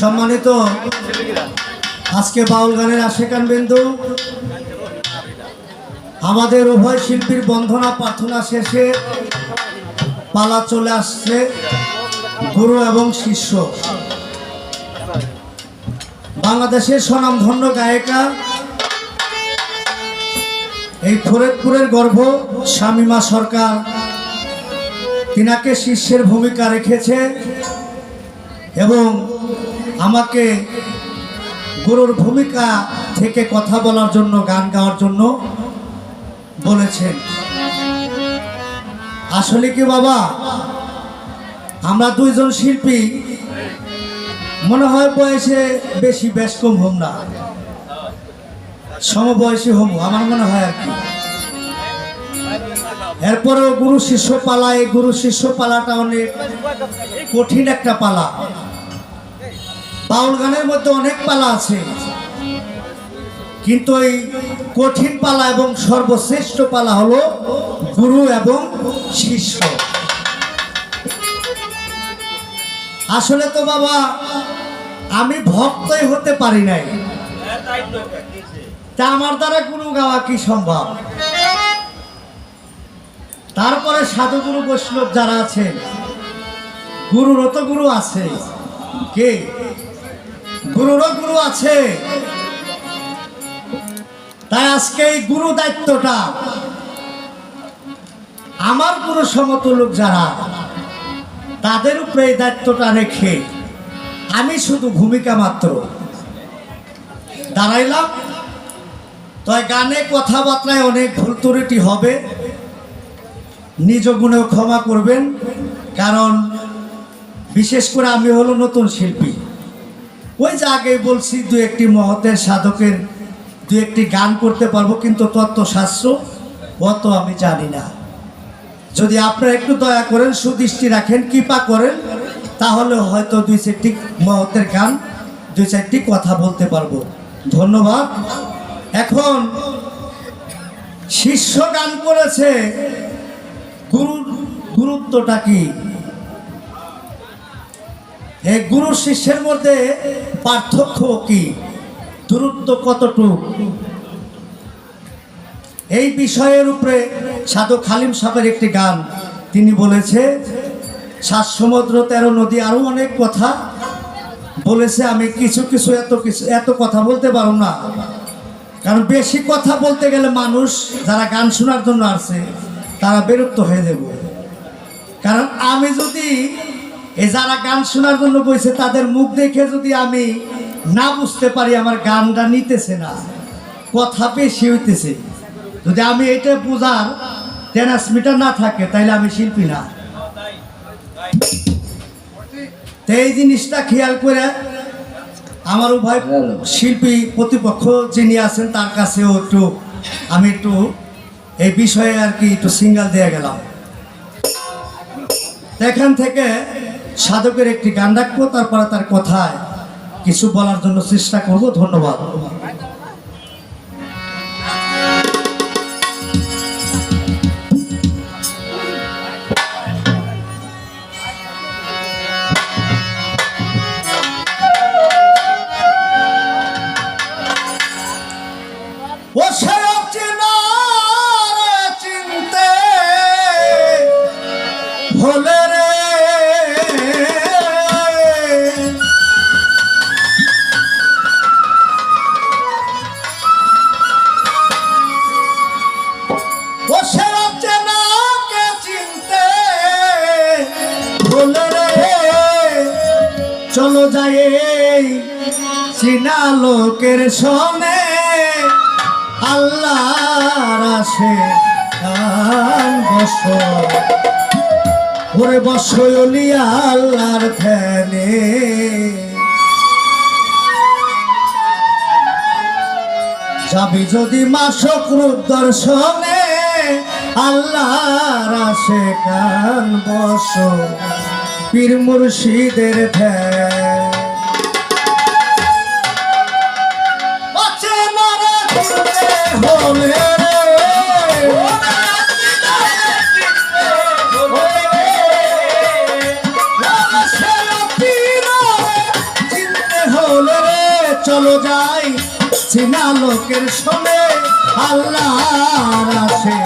সম্মানিত আজকে বাউল গানের আশেকান বিন্দু। আমাদের উভয় শিল্পীর বন্ধনা প্রার্থনা শেষে পালা চলে আসছে গুরু এবং শিষ্য। বাংলাদেশের স্বনামধন্য গায়িকা, এই ফরিদপুরের গর্ভ শামিমা সরকার। তিনাকে শিষ্যের ভূমিকা রেখেছে এবং আমাকে গুরুর ভূমিকা থেকে কথা বলার জন্য, গান গাওয়ার জন্য বলেছেন। আসলে কি বাবা? আমরা দুইজন শিল্পী, মনে হয় বয়সে বেশি বেশ কম হম না। সমবয়সী হম, আমার মনে হয় আর কি। এরপরেও গুরু শিষ্য পালা এই গুরু শিষ্য পালাটা অনেক কঠিন একটা পালা। বাউল গানের মধ্যে অনেক পালা আছে। কিন্তু এই কঠিন পালা এবং সর্বশ্রেষ্ঠ পালা হলো গুরু এবং শিষ্য। আসলে তো বাবা, আমি ভক্তই হতে পারি নাই। তা আমার দ্বারা গুরু গাওয়া কি সম্ভব? তারপরে সাধুগুরু বৈষ্ণব যারা আছেন গুরুরও তো গুরু আছে। কে? গুরুরও গুরু আছে। তাই আজকে এই গুরু দায়িত্বটা আমার গুরু সমতুল্য যারা, তাদের উপরে এই দায়িত্বটা রেখে আমি শুধু ভূমিকা মাত্র। দাঁড়াইলাম। তাই গানে কথাবার্তায় অনেক ভুল ত্রুটি হবে। নিজ গুণেও ক্ষমা করবেন। কারণ বিশেষ করে আমি হলো নতুন শিল্পী। ওই যে আগেই বলছি, দু একটি মহতের সাধকের দু একটি গান করতে পারব, কিন্তু তত্ত্বশাস্ত্র অত আমি জানি না। যদি আপনারা একটু দয়া করেন, সুদৃষ্টি রাখেন, কৃপা করেন, তাহলে হয়তো দুই চারটি মহতের গান, দুই চারটি কথা বলতে পারব। ধন্যবাদ। এখন শিষ্য গান করেছে গুরুর গুরুত্বটা কি? এই গুরু শিষ্যের মধ্যে পার্থক্য কি? দূরত্ব কতটুক? এই বিষয়ের উপরে সাধু খালিম সাহেবের একটি গান। তিনি বলেছে সাত সমুদ্র তেরো নদী আরও অনেক কথা বলেছে। আমি কিছু কিছু এত কিছু, এত কথা বলতে পারো না। কারণ বেশি কথা বলতে গেলে মানুষ যারা গান শোনার জন্য আসছে তারা বিরক্ত হয়ে দেব কারণ আমি যদি এই যারা গান শোনার জন্য বইছে, তাদের মুখ দেখে যদি আমি না বুঝতে পারি, আমার গানটা নিতেছে না, কথা বেশি হইতেছে। যদি আমি এটা বোঝার ট্রান্সমিটার না থাকে, তাইলে আমি শিল্পী না। এই জিনিসটা খেয়াল করে আমার উভয় শিল্পী প্রতিপক্ষ যিনি আছেন, তার কাছেও একটু আমি একটু এই বিষয়ে আর কি একটু সিঙ্গাল দিয়ে গেলাম। এখান থেকে সাধকের একটি গান রাখব তারপরে তার কথায় কিছু বলার জন্য চেষ্টা করব। ধন্যবাদ। আসে কান বস ওরে বসলি আল্লাহর ধ্যানে। যাবি যদি মাসক রূপ দর্শনে, আল্লাহর আসে কান বস পীর মুর্শিদের ধ্যান। যাই চীনা লোকের সঙ্গে আল্লাহর আসে।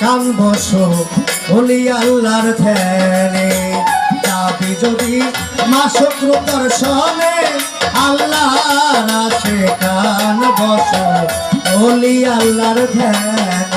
কান বস, বলি আল্লাহর ধ্যানে। যাবি যদি মাসক রূপর শোনে আল্লাহর আসে, কান বস, বলি আল্লাহর ধ্যান।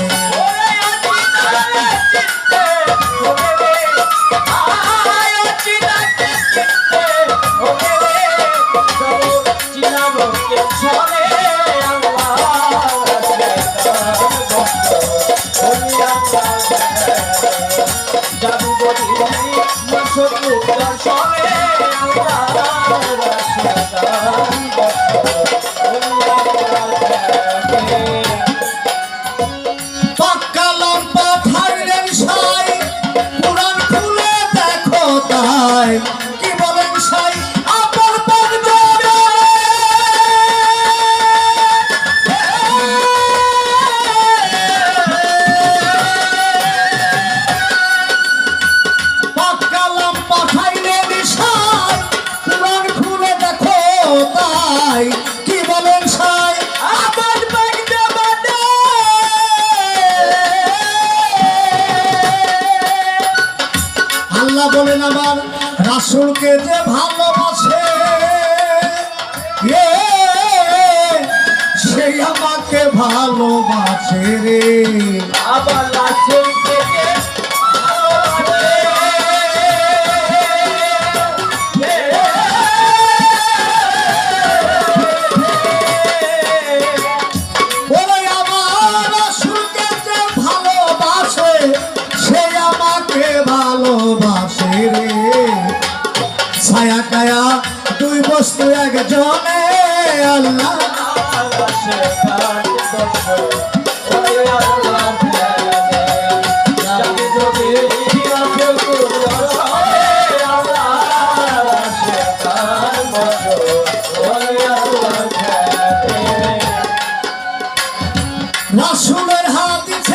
time. রে। আবার লাশো hard to tell.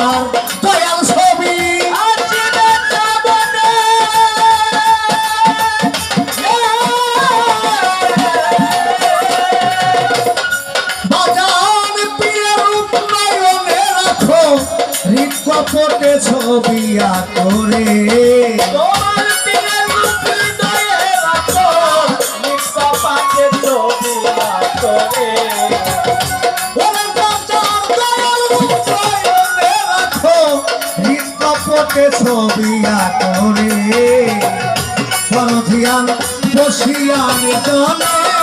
Bye. মনে বনধিয়ান বসিয়ান জনে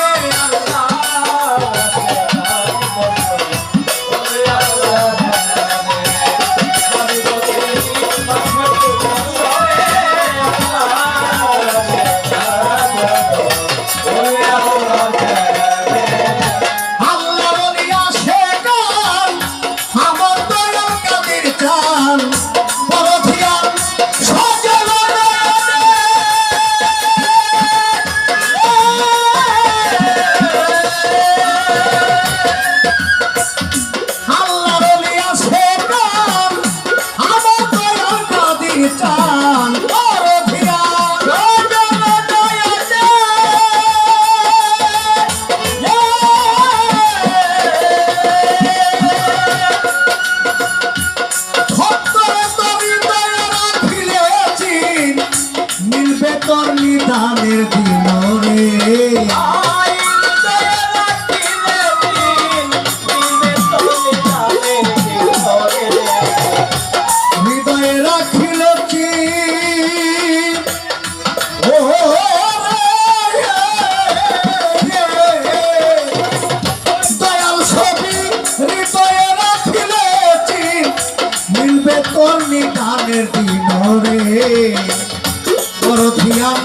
বড় ধিয়ান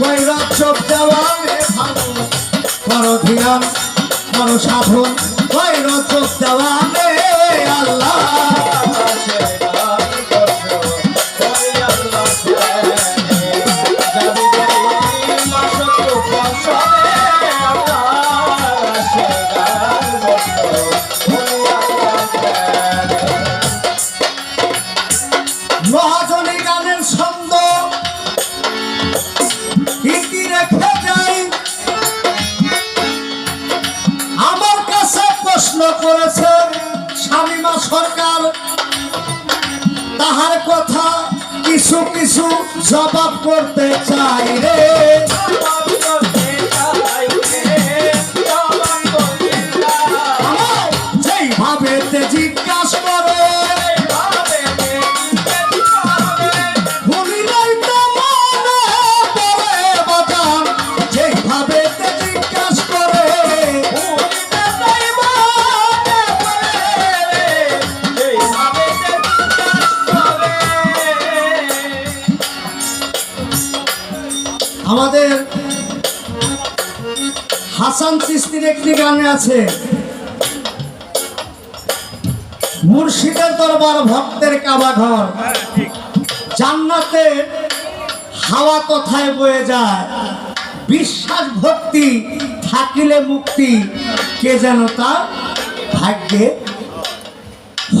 কৈরাত সব দেওয়ালে ভালো। বড় ধিয়ান বড় সাধন কৈরাত সব দেওয়ালে আল্লাহ। জবাব করতে চাই রে। একটি গানে আছে? মুর্শিদের দরবার ভক্তের কাবা ঘর। জান্নাতে হাওয়া কোথায় বয়ে যায়? বিশ্বাস ভক্তি থাকিলে মুক্তি, কে যেন তার ভাগ্যে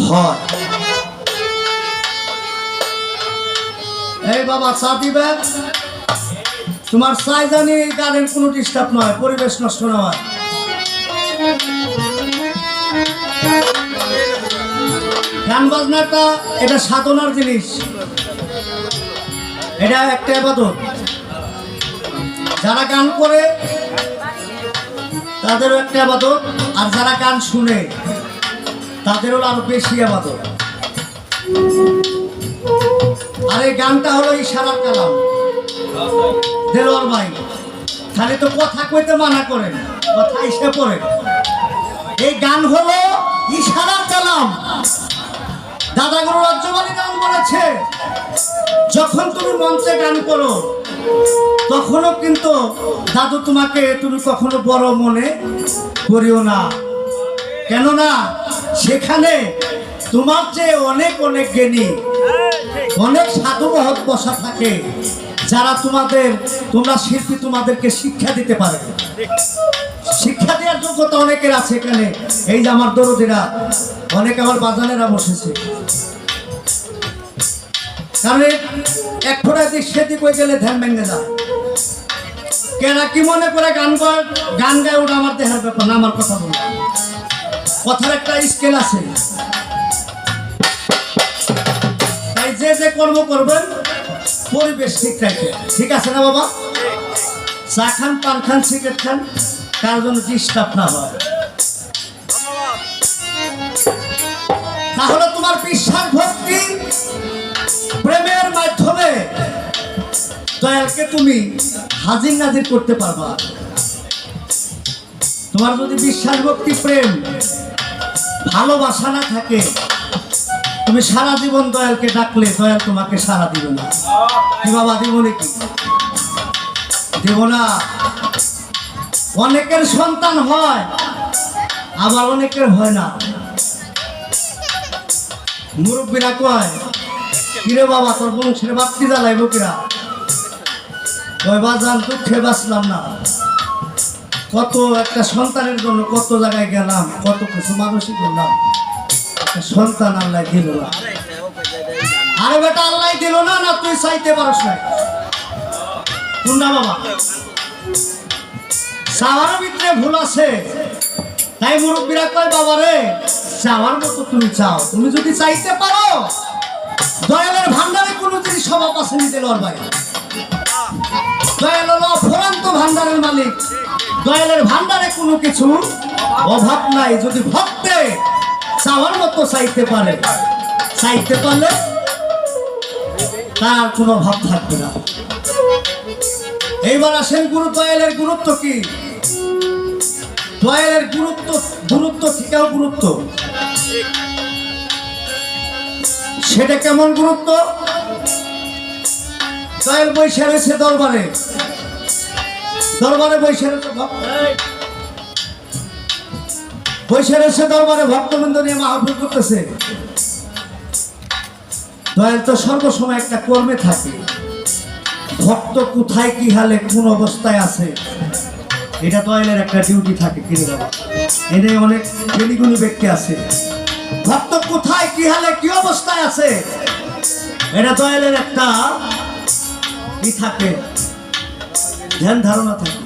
হয়। এই বাবা, চা দিবে তোমার চাই জানি গানের কোনো ডিস্টার্ব নয়, পরিবেশ নষ্ট নয়। গান বাজনাটা এটা সাধনার জিনিস। এটা একটা আবাদত। যারা গান করে, তাদেরও একটা আবাদত, আর যারা গান শুনে, তাদেরও আরও বেশি আবাদত। আর এই গানটা হলো ইশারার কালাম। দেলোয়ার ভাই। খালি তো কথা কইতে মানা করেন, কথা এসে পড়ে। এই গান হলো ইশারার কালাম। দাদাগুরু রাজ্যবাণী গান বলেছে, যখন তুমি মঞ্চে গান করো, তখনও কিন্তু দাদু তোমাকে তুমি কখনো বড় মনে করিও না। কেননা সেখানে তোমার চেয়ে অনেক অনেক জ্ঞানী, অনেক সাধু মহৎ বসা থাকে। যারা তোমাদের, তোমরা শিল্পী তোমাদেরকে শিক্ষা দিতে পারে। শিক্ষা দেওয়ার যোগ্যতা অনেকের আছে এখানে। এই যে আমার দরদিরা, অনেক আমার বাজানেরা বসেছে। কারণ এক ফোটা দিক সেদিক হয়ে গেলে ধ্যান ভেঙে যায়। কেনা কি মনে করে গান গান গায়, ওটা আমার দেহের ব্যাপার না, আমার কথা বলব কথার একটা স্কেল আছে। তাই যে যে কর্ম করবেন পরিবেশ ঠিক রাখবে ঠিক আছে না বাবা? চা খান, পান খান, সিগারেট খান কার জন্য ডিস্টার্ব না হয়। তাহলে তোমার বিশ্বাস ভক্তি প্রেমের মাধ্যমে দয়ালকে তুমি হাজির নাজির করতে পারবা। তোমার যদি বিশ্বাস ভক্তি প্রেম ভালোবাসা না থাকে তুমি সারা জীবন দয়ালকে ডাকলে দয়াল তোমাকে সারা দিবে না। কি বাবা, দিব নাকি? দেব না। অনেকের সন্তান হয়, আবার অনেকের হয় না। মুরব্বীরা কয়, কিরে বাবা, তোর বংশের বাপ্তি জ্বালাইব কিরা কয়, বাজান, দুঃখে বাঁচলাম না। কত একটা সন্তানের জন্য কত জায়গায় গেলাম, কত কিছু মানুষই করলাম সন্তান আল্লাহ দিল না। আরে বেটা, আল্লাহ দিল না না তুই পারস না টুন্ডা বাবা। চাওয়ার ভিতরে ভুল আছে। তাই মুরব্বীরা কয়, বাবা রে মতো তুমি চাও। তুমি যদি চাইতে পারো, দয়ালের ভান্ডারে কোনো জিনিস স্বভাব আছে, নিতে লড়বাই দয়াল হলো ভান্ডারের মালিক। দয়ালের ভান্ডারে কোনো কিছু অভাব নাই। যদি ভক্তে চাওয়ার মতো চাইতে পারে। চাইতে পারলে তার কোনো অভাব থাকবে না। এইবার আসেন গুরু দয়ালের গুরুত্ব কি? দয়ালের গুরুত্ব গুরুত্ব থেকেও গুরুত্ব? সেটা কেমন গুরুত্ব? দয়াল বৈশা রয়েছে দরবারে। দরবারে বৈশা রয়েছে ভক্ত বৈশা রয়েছে দরবারে ভক্তবৃন্দ নিয়ে মাহফিল করতেছে। দয়াল, তো সর্বসময় একটা কর্মে থাকে। ভক্ত কোথায়, কি হালে, কোন অবস্থায় আছে? এটা দয়ালের একটা ডিউটি থাকে কিনে এনে অনেক ব্যক্তি আছে। ভক্ত কোথায়, কি হালে, কি অবস্থায় আছে? এটা দয়ালের একটা কি থাকে, ধ্যান ধারণা থাকে।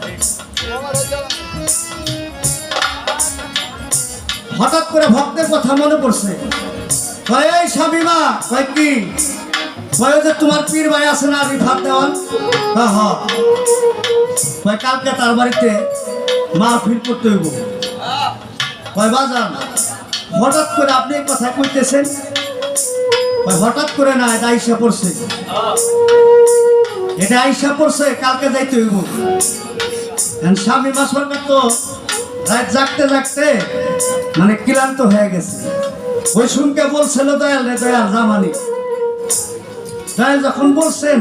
হঠাৎ করে ভক্তের কথা মনে পড়ছে। কয় কি? যে তোমার পীর ভাই আছে না, রিফাত দেওয়ান? হ্যাঁ হ্যাঁ কয়, কালকে তার বাড়িতে মা ফিল করতে হইব। কয়, বাজান, হঠাৎ করে আপনি কথা কইতেছেন? হঠাৎ করে না, এটা আইসা পড়ছে। এটা আইসা পড়ছে, কালকে যাইতে হইব। স্বামী মা সরকার তো রাত জাগতে জাগতে মানে ক্লান্ত হয়ে গেছে। ওই শুনকে বলছিল দয়াল রে দয়াল জামানি দয়াল যখন বলছেন,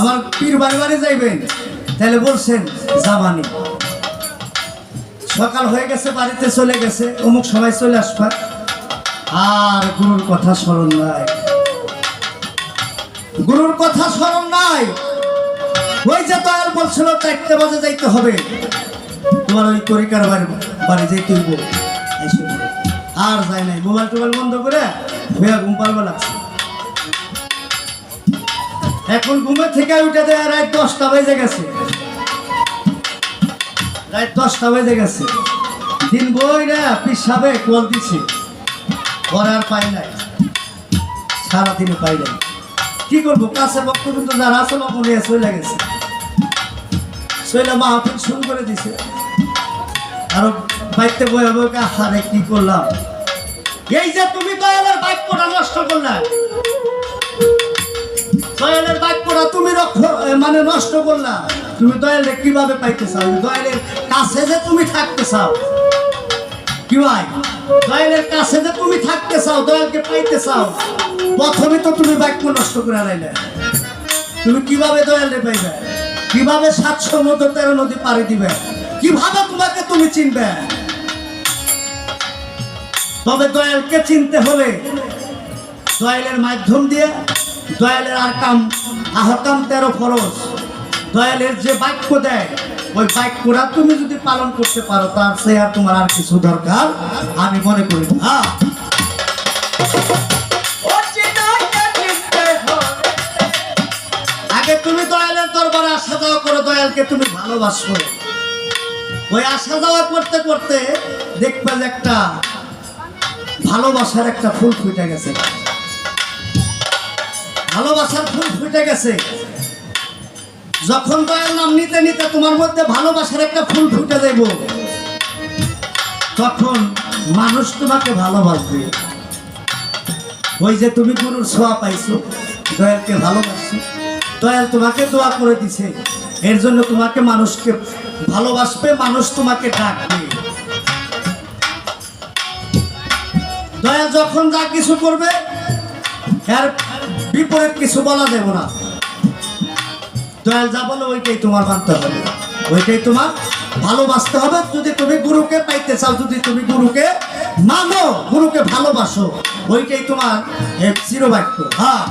আমার পীর বাড়ি বাড়ি যাইবেন? তাহলে বলছেন জামানি সকাল হয়ে গেছে, বাড়িতে চলে গেছে, অমুক সময় চলে আসবা। আর গুরুর কথা স্মরণ নাই। গুরুর কথা স্মরণ নাই। ওই যে দয়াল বলছিল, চারটে বাজে যাইতে হবে। তোমার ওই তরিকার বাড়ি বাড়ি যাইতে হইব। আর যায় নাই। মোবাইল টোবাইল বন্ধ করে হইয়া ঘুম পারবে লাগছে। এখন ঘুমের থেকে উঠে দেয় দশটা বেজে গেছে। রাত দশটা বেজে গেছে। দিন বই না পিসাবে কল দিছি। পরে আর পাই নাই। সারাদিনে পাই নাই। কি করব? কাছে বক্তব্য যারা আছে বাপু নিয়ে চলে গেছে। চলে মাহফিল শুরু করে দিছে। আরও বাইতে বয়ে বয়ে হারে কি করলাম? এই যে তুমি দয়ালের বাক্যটা নষ্ট করলা। দয়ালের বাক্যটা তুমি রক্ষ মানে নষ্ট করলা। তুমি দয়ালে কীভাবে পাইতে চাও? দয়ালের কাছে যে তুমি থাকতে চাও। কি ভাই? দয়ালের কাছে যে তুমি থাকতে চাও, দয়ালকে পাইতে চাও, প্রথমে তো তুমি বাক্য নষ্ট করে আনাইলে। তুমি কীভাবে দয়ালে পাইবে? কীভাবে সাতশো মতো তেরো নদী পাড়ি দিবে? কীভাবে তোমাকে তুমি চিনবে? তবে দয়ালকে চিনতে হলে দয়ালের মাধ্যম দিয়ে দয়ালের আর কাম, আহকাম তেরো ফরজ। দয়ালের যে বাক্য দেয়, ওই বাক্যটা তুমি যদি পালন করতে পারো, তার সে আর তোমার আর কিছু দরকার আমি মনে করি না। আগে তুমি দয়ালের দরবারে আসা যাওয়া করো, দয়ালকে তুমি ভালোবাসো। ওই আসা যাওয়া করতে করতে দেখবে যে একটা ভালোবাসার একটা ফুল ফুটে গেছে। ভালোবাসার ফুল ফুটে গেছে। যখন দয়াল নাম নিতে নিতে তোমার মধ্যে ভালোবাসার একটা ফুল ফুটে দেব, তখন মানুষ তোমাকে ভালোবাসবে। ওই যে তুমি গুরুর ছোঁয়া পাইছো, দয়ালকে ভালোবাসছো, দয়াল তোমাকে দোয়া করে দিছে। এর জন্য তোমাকে মানুষকে ভালোবাসবে মানুষ তোমাকে ডাকবে। দয়াল যখন যা কিছু করবে, এর বিপরীত কিছু বলা দেব না। দয়াল যা বলে ওইটাই তোমার মানতে হবে। ওইটাই তোমার ভালোবাসতে হবে। যদি তুমি গুরুকে পাইতে চাও, যদি তুমি গুরুকে মানো, গুরুকে ভালোবাসো, ওইটাই তোমার চিরবাক্য। হ্যাঁ।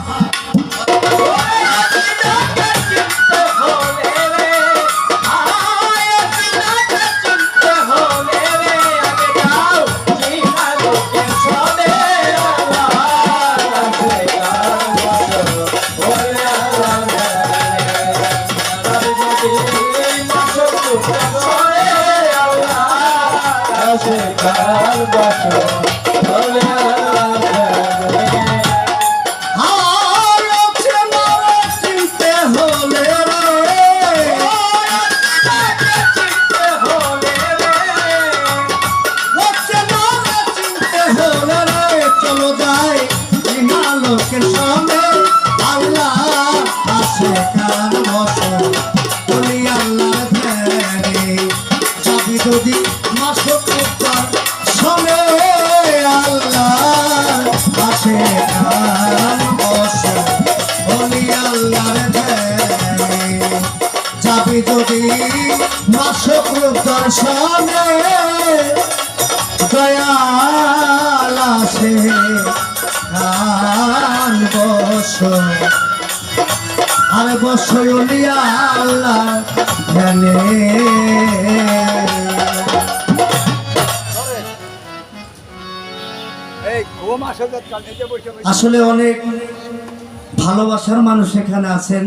বসো বলি আসলে অনেক ভালোবাসার মানুষ এখানে আছেন।